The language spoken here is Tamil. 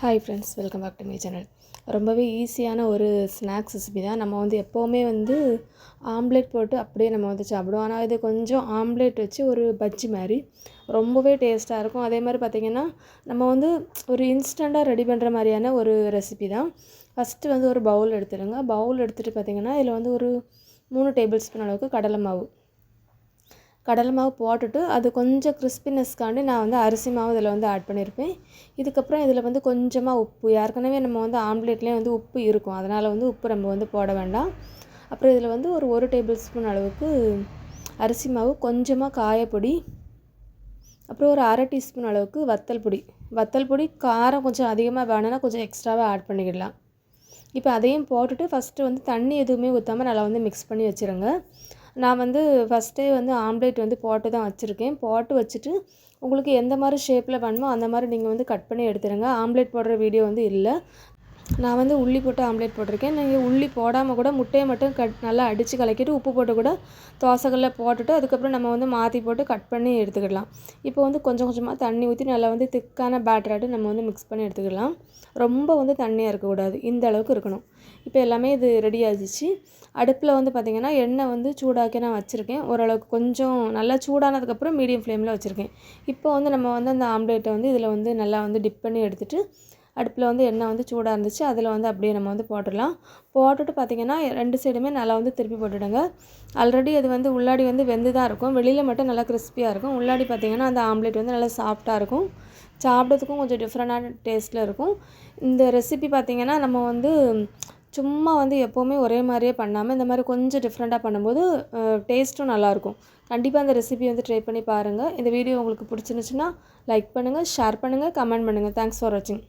Hi friends welcome back to my channel ரொம்பவே ஈஸியான ஒரு ஸ்நாக்ஸ் ரெசிபி தான். நம்ம வந்து எப்போவுமே வந்து ஆம்லேட் போட்டு அப்படியே நம்ம வந்து சாப்பிடுவோம். ஆனால் இது கொஞ்சம் ஆம்லேட் வச்சு ஒரு பஜ்ஜி மாதிரி. ரொம்பவே டேஸ்ட்டாக இருக்கும். அதே மாதிரி பார்த்திங்கன்னா நம்ம வந்து ஒரு இன்ஸ்டண்ட்டாக ரெடி பண்ணுற மாதிரியான ஒரு ரெசிபி தான். ஃபஸ்ட்டு வந்து ஒரு பவுல் எடுத்துடுங்க. பவுல் எடுத்துகிட்டு பார்த்திங்கன்னா இதில் வந்து ஒரு மூணு டேபிள் ஸ்பூன் அளவுக்கு கடலை மாவு. கடலை மாவு போட்டுட்டு அது கொஞ்சம் கிறிஸ்பினஸ்க்காண்டி நான் வந்து அரிசி மாவு இதில் வந்து ஆட் பண்ணியிருப்பேன் இதுக்கப்புறம் இதில் வந்து கொஞ்சமாக உப்பு ஏற்கனவே நம்ம வந்து ஆம்லேட்லேயே வந்து உப்பு இருக்கும். அதனால் வந்து உப்பு நம்ம வந்து போட வேண்டாம். அப்புறம் இதில் வந்து ஒரு ஒரு டேபிள் ஸ்பூன் அளவுக்கு அரிசி மாவு கொஞ்சமாக காயப்பொடி அப்புறம் ஒரு அரை டீஸ்பூன் அளவுக்கு வத்தல் பொடி. வத்தல் பொடி காரம் கொஞ்சம் அதிகமாக வேணும்னா கொஞ்சம் எக்ஸ்ட்ராவாக ஆட் பண்ணிக்கிடலாம் இப்போ அதையும் போட்டுட்டு ஃபஸ்ட்டு வந்து தண்ணி எதுவுமே ஊற்றாமல் நல்லா வந்து மிக்ஸ் பண்ணி வச்சுருங்க. நான் வந்து ஃபஸ்ட்டே வந்து ஆம்லேட் வந்து போட்டு தான் வச்சுருக்கேன். போட்டு வச்சுட்டு உங்களுக்கு எந்த மாதிரி ஷேப்பில் வேணுமோ அந்த மாதிரி நீங்கள் வந்து கட் பண்ணி எடுத்துருங்க. ஆம்லேட் போடுற வீடியோ வந்து இல்லை. நான் வந்து உள்ளி போட்டு ஆம்லேட் போட்டிருக்கேன். நீங்கள் உள்ளி போடாமல் கூட முட்டையை மட்டும் கட் நல்லா அடித்து கலக்கிட்டு உப்பு போட்டு கூட தோசைகளில் போட்டுட்டு அதுக்கப்புறம் நம்ம வந்து மாற்றி போட்டு கட் பண்ணி எடுத்துக்கிடலாம். இப்போ வந்து கொஞ்சம் கொஞ்சமாக தண்ணி ஊற்றி நல்லா வந்து திக்கான பேட்டராட்டு நம்ம வந்து மிக்ஸ் பண்ணி எடுத்துக்கலாம் ரொம்ப வந்து தண்ணியாக இருக்கக்கூடாது. இந்த அளவுக்கு இருக்கணும். இப்போ எல்லாமே இது ரெடி ஆகிடுச்சு அடுப்பில் வந்து பார்த்திங்கன்னா எண்ணெய் வந்து சூடாக்கி நான் வச்சுருக்கேன். ஓரளவுக்கு கொஞ்சம் நல்லா சூடானதுக்கப்புறம் மீடியம் ஃப்ளேமில் வச்சுருக்கேன். இப்போ வந்து நம்ம வந்து அந்த ஆம்லேட்டை வந்து இதில் வந்து நல்லா வந்து டிப் பண்ணி எடுத்துகிட்டு அடுப்பில் வந்து எண்ணெய் வந்து சூடாக இருந்துச்சு. அதில் வந்து அப்படியே நம்ம வந்து போட்டுடலாம். போட்டுட்டு பார்த்திங்கன்னா ரெண்டு சைடுமே நல்லா வந்து திருப்பி போட்டுடுங்க. ஆல்ரெடி அது வந்து உள்ளாடி வந்து வெந்து தான் இருக்கும். வெளியில் மட்டும் நல்லா கிறிஸ்பியாக இருக்கும். உள்ளாடி பார்த்திங்கன்னா அந்த ஆம்லேட் வந்து நல்லா சாஃப்டாக இருக்கும். சாப்பிட்றதுக்கும் கொஞ்சம் டிஃப்ரெண்டான டேஸ்ட்டில் இருக்கும். இந்த ரெசிபி பார்த்திங்கன்னா நம்ம வந்து சும்மா வந்து எப்போவுமே ஒரே மாதிரியே பண்ணாமல் இந்த மாதிரி கொஞ்சம் டிஃப்ரெண்ட்டாக பண்ணும்போது டேஸ்ட்டும் நல்லாயிருக்கும் கண்டிப்பாக அந்த ரெசிபி வந்து ட்ரை பண்ணி பாருங்கள் இந்த வீடியோ உங்களுக்கு பிடிச்சிருந்துச்சுன்னா லைக் பண்ணுங்கள் ஷேர் பண்ணுங்கள் கமெண்ட் பண்ணுங்கள் தேங்க்ஸ் ஃபார் வாட்சிங்